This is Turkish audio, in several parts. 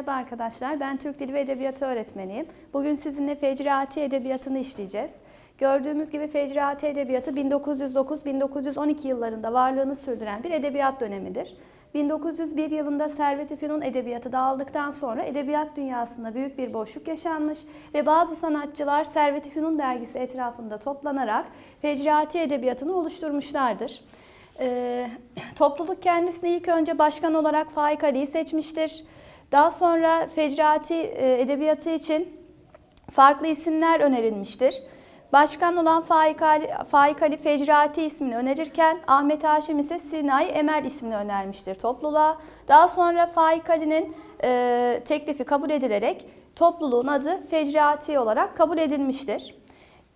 Merhaba arkadaşlar, ben Türk Dili ve Edebiyatı öğretmeniyim. Bugün sizinle Fecrati Edebiyatı'nı işleyeceğiz. Gördüğümüz gibi Fecrati Edebiyatı 1909-1912 yıllarında varlığını sürdüren bir edebiyat dönemidir. 1901 yılında Servet-i Fünun Edebiyatı dağıldıktan sonra edebiyat dünyasında büyük bir boşluk yaşanmış ve bazı sanatçılar Servet-i Fünun dergisi etrafında toplanarak Fecrati Edebiyatı'nı oluşturmuşlardır. Ee, topluluk kendisini ilk önce başkan olarak Faik Ali'yi seçmiştir. Daha sonra Fecrati e, edebiyatı için farklı isimler önerilmiştir. Başkan olan Faik Ali, Faik Ali Fecrati ismini önerirken Ahmet Haşim ise Sinay Emel ismini önermiştir topluluğa. Daha sonra Faik Ali'nin e, teklifi kabul edilerek topluluğun adı Fecrati olarak kabul edilmiştir.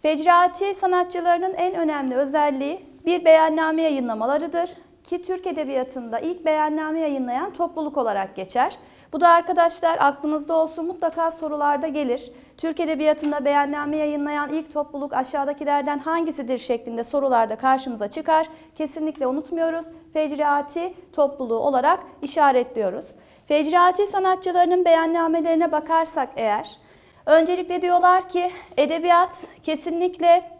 Fecrati sanatçılarının en önemli özelliği bir beyanname yayınlamalarıdır ki Türk Edebiyatı'nda ilk beyanname yayınlayan topluluk olarak geçer. Bu da arkadaşlar aklınızda olsun mutlaka sorularda gelir. Türk Edebiyatı'nda beyanname yayınlayan ilk topluluk aşağıdakilerden hangisidir şeklinde sorularda karşımıza çıkar. Kesinlikle unutmuyoruz. Fecrati topluluğu olarak işaretliyoruz. Fecrati sanatçılarının beyannamelerine bakarsak eğer, öncelikle diyorlar ki edebiyat kesinlikle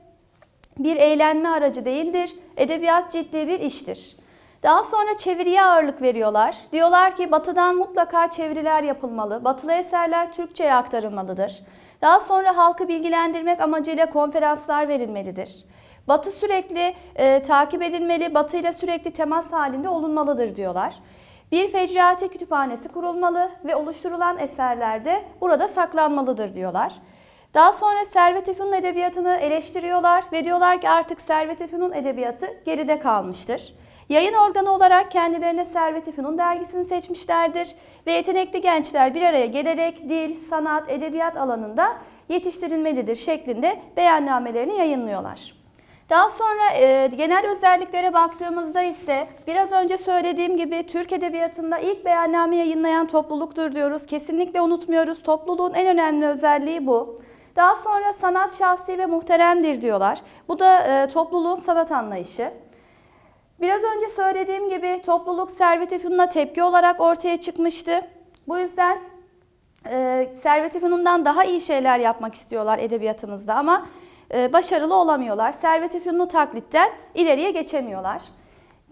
bir eğlenme aracı değildir. Edebiyat ciddi bir iştir. Daha sonra çeviriye ağırlık veriyorlar. Diyorlar ki batıdan mutlaka çeviriler yapılmalı. Batılı eserler Türkçe'ye aktarılmalıdır. Daha sonra halkı bilgilendirmek amacıyla konferanslar verilmelidir. Batı sürekli e, takip edilmeli, Batı ile sürekli temas halinde olunmalıdır diyorlar. Bir fecrati kütüphanesi kurulmalı ve oluşturulan eserler de burada saklanmalıdır diyorlar. Daha sonra Servet-i Fünun edebiyatını eleştiriyorlar ve diyorlar ki artık Servet-i Fünun edebiyatı geride kalmıştır. Yayın organı olarak kendilerine Servet-i Fünun dergisini seçmişlerdir ve yetenekli gençler bir araya gelerek dil, sanat, edebiyat alanında yetiştirilmelidir şeklinde beyannamelerini yayınlıyorlar. Daha sonra e, genel özelliklere baktığımızda ise biraz önce söylediğim gibi Türk Edebiyatı'nda ilk beyanname yayınlayan topluluktur diyoruz. Kesinlikle unutmuyoruz. Topluluğun en önemli özelliği bu. Daha sonra sanat şahsi ve muhteremdir diyorlar. Bu da e, topluluğun sanat anlayışı. Biraz önce söylediğim gibi topluluk Servet-i Fünun'a tepki olarak ortaya çıkmıştı. Bu yüzden e, Servet-i Fünun'dan daha iyi şeyler yapmak istiyorlar edebiyatımızda ama e, başarılı olamıyorlar. Servet-i Fünun'u taklitten ileriye geçemiyorlar.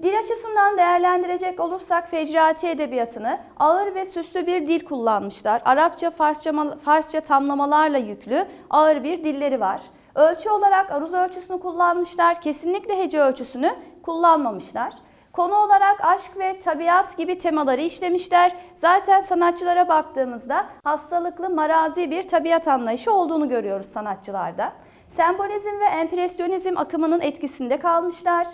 Dil açısından değerlendirecek olursak Fecrati edebiyatını ağır ve süslü bir dil kullanmışlar. Arapça, Farsça, Farsça tamlamalarla yüklü ağır bir dilleri var. Ölçü olarak aruz ölçüsünü kullanmışlar. Kesinlikle hece ölçüsünü kullanmamışlar. Konu olarak aşk ve tabiat gibi temaları işlemişler. Zaten sanatçılara baktığımızda hastalıklı, marazi bir tabiat anlayışı olduğunu görüyoruz sanatçılarda. Sembolizm ve empresyonizm akımının etkisinde kalmışlar.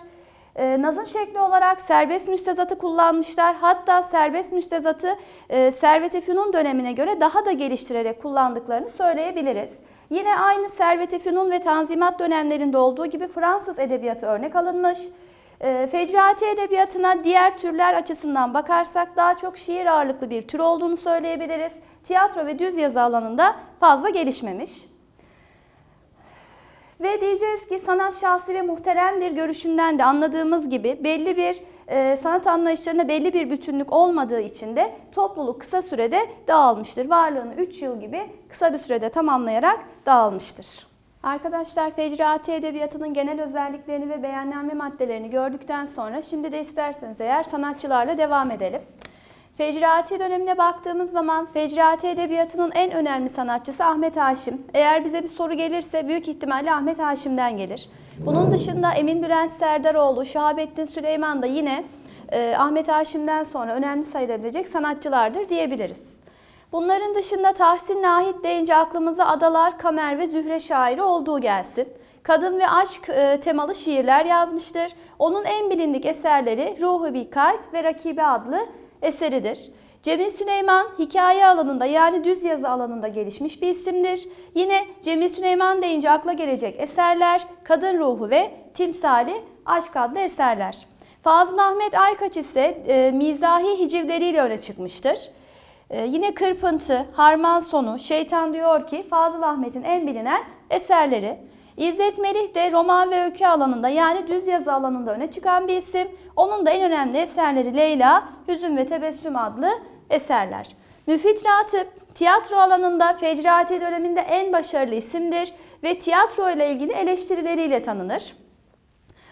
E, nazım şekli olarak serbest müstezatı kullanmışlar. Hatta serbest müstezatı e, Servet-i dönemine göre daha da geliştirerek kullandıklarını söyleyebiliriz. Yine aynı Servet-i ve Tanzimat dönemlerinde olduğu gibi Fransız edebiyatı örnek alınmış. E, edebiyatına diğer türler açısından bakarsak daha çok şiir ağırlıklı bir tür olduğunu söyleyebiliriz. Tiyatro ve düz yazı alanında fazla gelişmemiş. Ve diyeceğiz ki sanat şahsi ve muhteremdir görüşünden de anladığımız gibi belli bir e, sanat anlayışlarına belli bir bütünlük olmadığı için de topluluk kısa sürede dağılmıştır. Varlığını 3 yıl gibi kısa bir sürede tamamlayarak dağılmıştır. Arkadaşlar Fecrati Edebiyatı'nın genel özelliklerini ve beyanname maddelerini gördükten sonra şimdi de isterseniz eğer sanatçılarla devam edelim. Fecrati dönemine baktığımız zaman Fecrati Edebiyatı'nın en önemli sanatçısı Ahmet Haşim. Eğer bize bir soru gelirse büyük ihtimalle Ahmet Haşim'den gelir. Bunun dışında Emin Bülent Serdaroğlu, Şahabettin Süleyman da yine e, Ahmet Haşim'den sonra önemli sayılabilecek sanatçılardır diyebiliriz. Bunların dışında Tahsin Nahit deyince aklımıza Adalar, Kamer ve Zühre şairi olduğu gelsin. Kadın ve aşk e, temalı şiirler yazmıştır. Onun en bilindik eserleri Ruhu Bikayt ve Rakibe adlı eseridir. Cemil Süleyman hikaye alanında yani düz yazı alanında gelişmiş bir isimdir. Yine Cemil Süleyman deyince akla gelecek eserler Kadın Ruhu ve Timsali Aşk adlı eserler. Fazıl Ahmet Aykaç ise e, mizahi hicivleriyle öne çıkmıştır. E, yine Kırpıntı, Harman Sonu, Şeytan diyor ki Fazıl Ahmet'in en bilinen eserleri. İzzet Melih de roman ve öykü alanında yani düz yazı alanında öne çıkan bir isim. Onun da en önemli eserleri Leyla, Hüzün ve Tebessüm adlı eserler. Müfit Ratip tiyatro alanında Fecrati döneminde en başarılı isimdir ve tiyatro ile ilgili eleştirileriyle tanınır.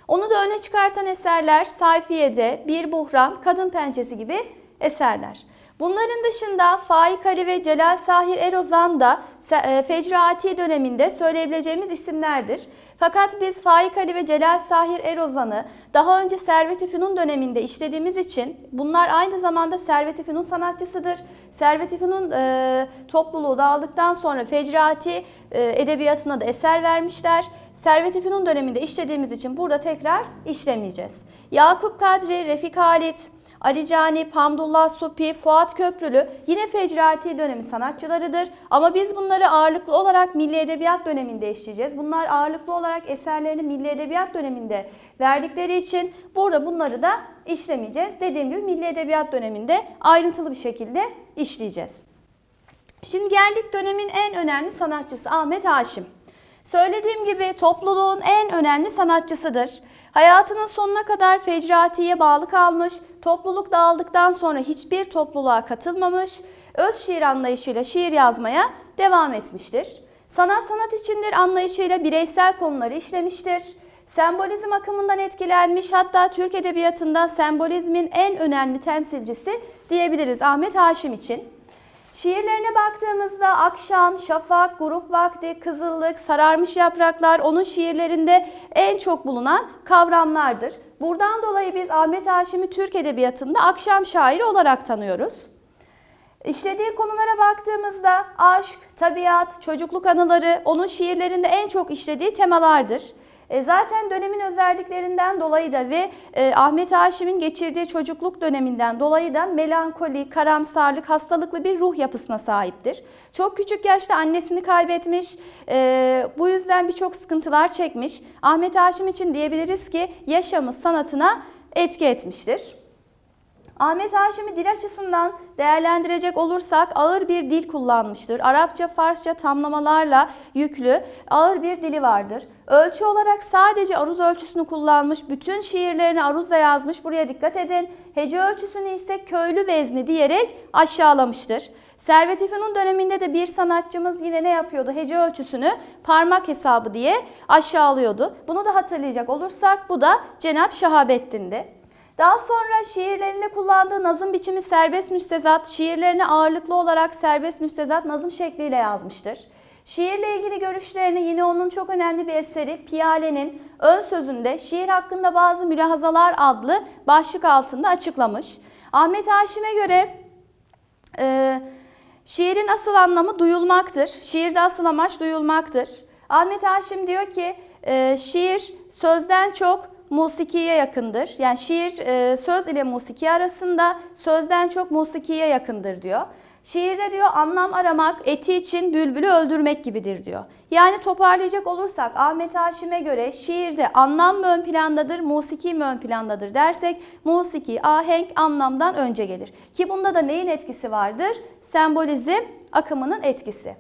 Onu da öne çıkartan eserler Sayfiye'de, Bir Buhran, Kadın Pençesi gibi eserler. Bunların dışında Faik Ali ve Celal Sahir Erozan da e, Fecraati döneminde söyleyebileceğimiz isimlerdir. Fakat biz Faik Ali ve Celal Sahir Erozan'ı daha önce Servet-i Fünun döneminde işlediğimiz için bunlar aynı zamanda Servet-i Fünun sanatçısıdır. Servet-i Fünun e, topluluğu dağıldıktan sonra Fecraati e, edebiyatına da eser vermişler. Servet-i Fünun döneminde işlediğimiz için burada tekrar işlemeyeceğiz. Yakup Kadri, Refik Halit, Ali Canip, Hamdullah Supi, Fuat Köprülü yine Fecrati dönemi sanatçılarıdır. Ama biz bunları ağırlıklı olarak Milli Edebiyat döneminde işleyeceğiz. Bunlar ağırlıklı olarak eserlerini Milli Edebiyat döneminde verdikleri için burada bunları da işlemeyeceğiz. Dediğim gibi Milli Edebiyat döneminde ayrıntılı bir şekilde işleyeceğiz. Şimdi geldik dönemin en önemli sanatçısı Ahmet Haşim. Söylediğim gibi topluluğun en önemli sanatçısıdır. Hayatının sonuna kadar Fecrati'ye bağlı kalmış, topluluk dağıldıktan sonra hiçbir topluluğa katılmamış, öz şiir anlayışıyla şiir yazmaya devam etmiştir. Sanat sanat içindir anlayışıyla bireysel konuları işlemiştir. Sembolizm akımından etkilenmiş hatta Türk Edebiyatı'nda sembolizmin en önemli temsilcisi diyebiliriz Ahmet Haşim için. Şiirlerine baktığımızda akşam, şafak, grup vakti, kızıllık, sararmış yapraklar onun şiirlerinde en çok bulunan kavramlardır. Buradan dolayı biz Ahmet Haşim'i Türk Edebiyatı'nda akşam şairi olarak tanıyoruz. İşlediği konulara baktığımızda aşk, tabiat, çocukluk anıları onun şiirlerinde en çok işlediği temalardır. E, zaten dönemin özelliklerinden dolayı da ve e, Ahmet Haşim'in geçirdiği çocukluk döneminden dolayı da melankoli, karamsarlık, hastalıklı bir ruh yapısına sahiptir. Çok küçük yaşta annesini kaybetmiş, e, bu yüzden birçok sıkıntılar çekmiş. Ahmet Haşim için diyebiliriz ki yaşamı sanatına etki etmiştir. Ahmet Haşim'i dil açısından değerlendirecek olursak ağır bir dil kullanmıştır. Arapça, Farsça tamlamalarla yüklü ağır bir dili vardır. Ölçü olarak sadece aruz ölçüsünü kullanmış, bütün şiirlerini aruzla yazmış. Buraya dikkat edin. Hece ölçüsünü ise köylü vezni diyerek aşağılamıştır. Servet-i Fünun döneminde de bir sanatçımız yine ne yapıyordu? Hece ölçüsünü parmak hesabı diye aşağılıyordu. Bunu da hatırlayacak olursak bu da Cenap Şahabettin'di. Daha sonra şiirlerinde kullandığı nazım biçimi serbest müstezat, şiirlerini ağırlıklı olarak serbest müstezat nazım şekliyle yazmıştır. Şiirle ilgili görüşlerini yine onun çok önemli bir eseri Piyale'nin ön sözünde şiir hakkında bazı mülahazalar adlı başlık altında açıklamış. Ahmet Haşim'e göre e, şiirin asıl anlamı duyulmaktır. Şiirde asıl amaç duyulmaktır. Ahmet Haşim diyor ki e, şiir sözden çok musikiye yakındır. Yani şiir e, söz ile musiki arasında sözden çok musikiye yakındır diyor. Şiirde diyor anlam aramak eti için bülbülü öldürmek gibidir diyor. Yani toparlayacak olursak Ahmet Haşim'e göre şiirde anlam mı ön plandadır, musiki mi ön plandadır dersek musiki, ahenk anlamdan önce gelir. Ki bunda da neyin etkisi vardır? Sembolizm akımının etkisi.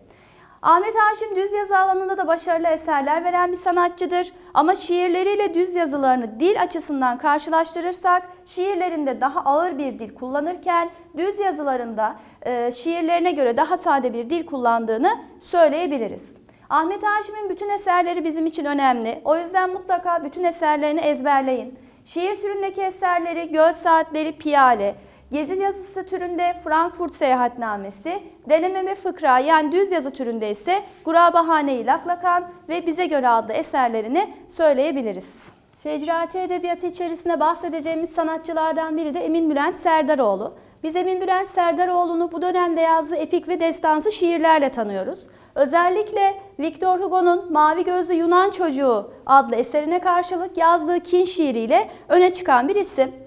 Ahmet Haşim düz yazı alanında da başarılı eserler veren bir sanatçıdır. Ama şiirleriyle düz yazılarını dil açısından karşılaştırırsak şiirlerinde daha ağır bir dil kullanırken düz yazılarında e, şiirlerine göre daha sade bir dil kullandığını söyleyebiliriz. Ahmet Haşim'in bütün eserleri bizim için önemli. O yüzden mutlaka bütün eserlerini ezberleyin. Şiir türündeki eserleri Göl Saatleri Piyale, Gezi yazısı türünde Frankfurt Seyahatnamesi, deneme ve fıkra yani düz yazı türünde ise Gurabahane-i Laklakan ve Bize Göre adlı eserlerini söyleyebiliriz. Fecrati Edebiyatı içerisinde bahsedeceğimiz sanatçılardan biri de Emin Bülent Serdaroğlu. Biz Emin Bülent Serdaroğlu'nu bu dönemde yazdığı epik ve destansı şiirlerle tanıyoruz. Özellikle Victor Hugo'nun Mavi Gözlü Yunan Çocuğu adlı eserine karşılık yazdığı kin şiiriyle öne çıkan bir isim.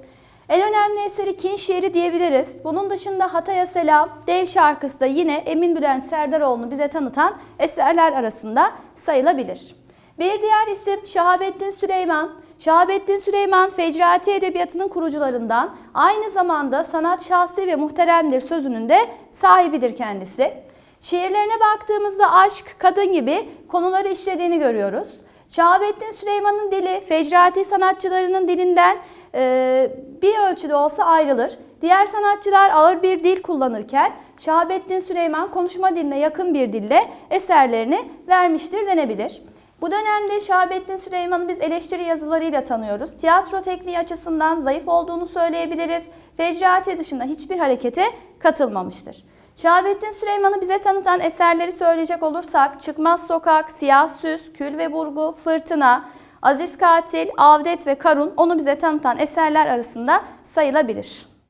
En önemli eseri Kin şiiri diyebiliriz. Bunun dışında Hatay'a Selam, Dev şarkısı da yine Emin Bülent Serdaroğlu'nu bize tanıtan eserler arasında sayılabilir. Bir diğer isim Şahabettin Süleyman. Şahabettin Süleyman Fecrati Edebiyatı'nın kurucularından aynı zamanda sanat şahsi ve muhteremdir sözünün de sahibidir kendisi. Şiirlerine baktığımızda aşk, kadın gibi konuları işlediğini görüyoruz. Şahabettin Süleyman'ın dili Fecrati sanatçılarının dilinden e, bir ölçüde olsa ayrılır. Diğer sanatçılar ağır bir dil kullanırken Şahabettin Süleyman konuşma diline yakın bir dille eserlerini vermiştir denebilir. Bu dönemde Şahabettin Süleyman'ı biz eleştiri yazılarıyla tanıyoruz. Tiyatro tekniği açısından zayıf olduğunu söyleyebiliriz. Fecriati dışında hiçbir harekete katılmamıştır. Şahabettin Süleyman'ı bize tanıtan eserleri söyleyecek olursak Çıkmaz Sokak, Siyah Süs, Kül ve Burgu, Fırtına, Aziz Katil, Avdet ve Karun onu bize tanıtan eserler arasında sayılabilir.